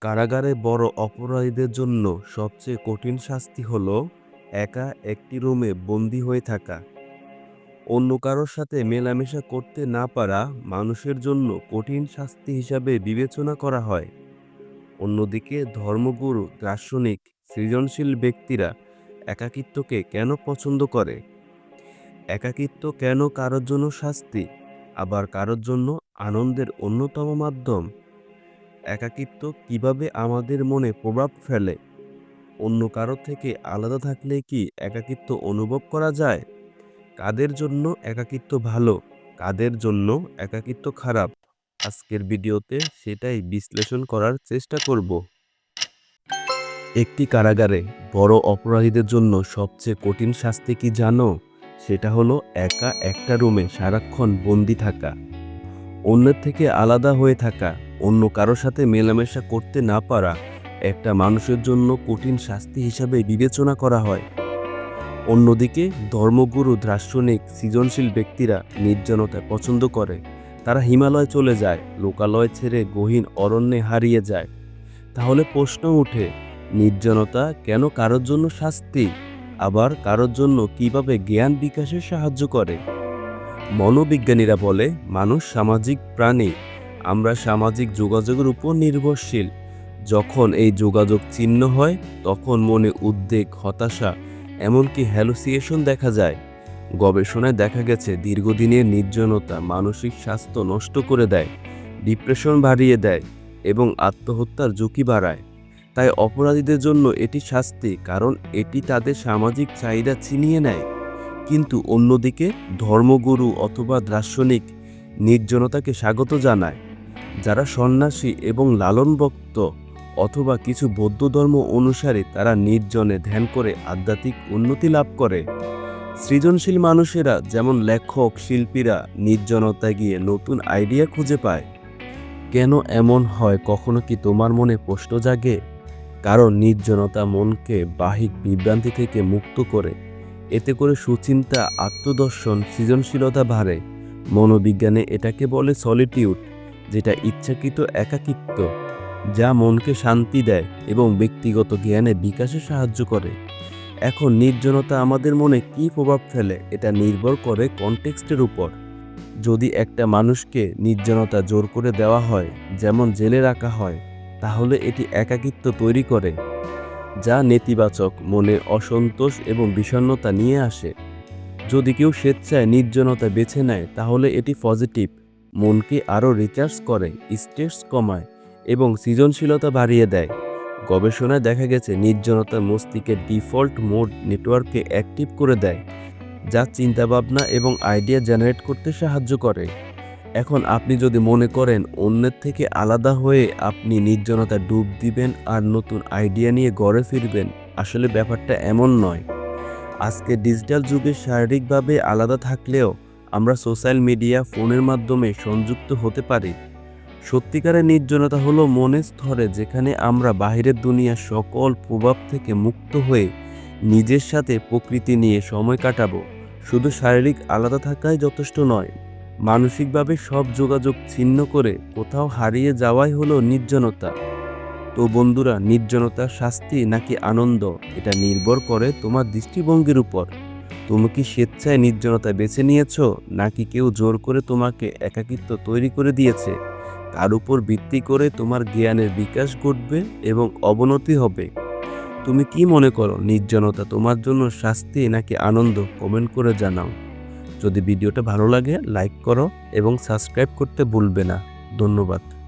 কারাগারে বড় অপরাধীদের জন্য সবচেয়ে কঠিন শাস্তি হল একা একটি রুমে বন্দি হয়ে থাকা। অন্য কারোর সাথে মেলামেশা করতে না পারা মানুষের জন্য কঠিন শাস্তি হিসাবে বিবেচনা করা হয়। অন্যদিকে ধর্মগুরু, দার্শনিক, সৃজনশীল ব্যক্তিরা একাকিত্বকে কেন পছন্দ করে? একাকিত্ব কেন কারোর জন্য শাস্তি? আবার কারোর জন্য আনন্দের অন্যতম মাধ্যম? একাকিত্ব কীভাবে আমাদের মনে প্রভাব ফেলে? অন্য কারও থেকে আলাদা থাকলে কি একাকিত্ব অনুভব করা যায়? কাদের জন্য একাকিত্ব ভালো? কাদের জন্য একাকিত্ব খারাপ? আজকের ভিডিওতে সেটাই বিশ্লেষণ করার চেষ্টা করব। একটি কারাগারে বড় অপরাধীদের জন্য সবচেয়ে কঠিন শাস্তি কি জানো? সেটা হলো একা একটা রুমে সারাক্ষণ বন্দি থাকা। অন্যের থেকে আলাদা হয়ে থাকা। অন্য কারোর সাথে মেলামেশা করতে না পারা একটা মানুষের জন্য কঠিন শাস্তি হিসাবে বিবেচনা করা হয়। অন্যদিকে, ধর্মগুরু দার্শনিক সৃজনশীল ব্যক্তিরা নির্জনতা পছন্দ করে। তারা হিমালয় চলে যায়, লোকালয় ছেড়ে গহীন অরণ্যে হারিয়ে যায়। তাহলে প্রশ্ন উঠে, নির্জনতা কেন কারোর জন্য শাস্তি? আবার কারোর জন্য কীভাবে জ্ঞান বিকাশে সাহায্য করে? মনোবিজ্ঞানীরা বলে, মানুষ সামাজিক প্রাণী। আমরা সামাজিক যোগাযোগের উপর নির্ভরশীল। যখন এই যোগাযোগ ছিন্ন হয়, তখন মনে উদ্বেগ, হতাশা, এমনকি হ্যালোসিয়েশন দেখা যায়। গবেষণায় দেখা গেছে, দীর্ঘদিনের নির্জনতা মানসিক স্বাস্থ্য নষ্ট করে দেয় ডিপ্রেশন বাড়িয়ে দেয় এবং আত্মহত্যার ঝুঁকি বাড়ায়। তাই অপরাধীদের জন্য এটি শাস্তি, কারণ এটি তাদের সামাজিক চাহিদা ছিনিয়ে নেয়। কিন্তু অন্যদিকে, ধর্মগুরু অথবা দার্শনিক নির্জনতাকে স্বাগত জানায়। যারা সন্ন্যাসী এবং লালন ভক্ত অথবা কিছু বৌদ্ধ ধর্ম অনুসারে তারা নির্জনে ধ্যান করে আধ্যাত্মিক উন্নতি লাভ করে। সৃজনশীল মানুষেরা যেমন লেখক, শিল্পীরা নির্জনতায় গিয়ে নতুন আইডিয়া খুঁজে পায়। কেন এমন হয় কখনো কি তোমার মনে প্রশ্ন জাগে? কারণ নির্জনতা মনকে বাহিক বিভ্রান্তি থেকে মুক্ত করে। এতে করে সুচিন্তা, আত্মদর্শন, সৃজনশীলতা বাড়ে। মনোবিজ্ঞানে এটাকে বলে সলিটিউড যেটা ইচ্ছাকৃত একাকিত্ব, যা মনকে শান্তি দেয় এবং ব্যক্তিগত জ্ঞানে বিকাশে সাহায্য করে। এখন নির্জনতা আমাদের মনে কী প্রভাব ফেলে, এটা নির্ভর করে কনটেক্সটের উপর। যদি একটা মানুষকে নির্জনতা জোর করে দেওয়া হয়, যেমন জেলে রাখা হয়, তাহলে এটি একাকিত্ব তৈরি করে, যা নেতিবাচক মনে অসন্তোষ এবং বিষণ্ণতা নিয়ে আসে। যদি কেউ স্বেচ্ছায় নির্জনতা বেছে নেয়, তাহলে এটি পজিটিভ মনকে আরও রিচার্জ করে স্ট্রেস কমায় এবং সৃজনশীলতা বাড়িয়ে দেয়। গবেষণায় দেখা গেছে, নির্জনতা মস্তিষ্কের ডিফল্ট মোড নেটওয়ার্ককে অ্যাক্টিভ করে দেয়, যা চিন্তাভাবনা এবং আইডিয়া জেনারেট করতে সাহায্য করে। এখন আপনি যদি মনে করেন অন্যের থেকে আলাদা হয়ে আপনি নির্জনতা ডুব দিবেন আর নতুন আইডিয়া নিয়ে গড়ে ফিরবেন, আসলে ব্যাপারটা এমন নয়। আজকে ডিজিটাল যুগে শারীরিকভাবে আলাদা থাকলেও আমরা সোশ্যাল মিডিয়া, ফোনের মাধ্যমে সংযুক্ত হতে পারি। সত্যিকারের নির্জনতা হলো মনের স্তরে যেখানে আমরা বাহিরের দুনিয়ার সকল প্রভাব থেকে মুক্ত হয়ে নিজের সাথে প্রকৃতি নিয়ে সময় কাটাবো। শুধু শারীরিক আলাদা থাকাই যথেষ্ট নয়, মানসিকভাবে সব যোগাযোগ ছিন্ন করে কোথাও হারিয়ে যাওয়াই হলো নির্জনতা। তো বন্ধুরা নির্জনতা শাস্তি নাকি আনন্দ? এটা নির্ভর করে তোমার দৃষ্টিভঙ্গির উপর। তুমি কি স্বেচ্ছায় নির্জনতা বেছে নিয়েছো, নাকি কেউ জোর করে তোমাকে একাকিত্ব তৈরি করে দিয়েছে? তার উপর ভিত্তি করে তোমার জ্ঞানের বিকাশ ঘটবে এবং অবনতি হবে। তুমি কি মনে করো, নির্জনতা তোমার জন্য শাস্তি নাকি আনন্দ? কমেন্ট করে জানাও। যদি ভিডিওটা ভালো লাগে, লাইক করো এবং সাবস্ক্রাইব করতে ভুলবে না। ধন্যবাদ।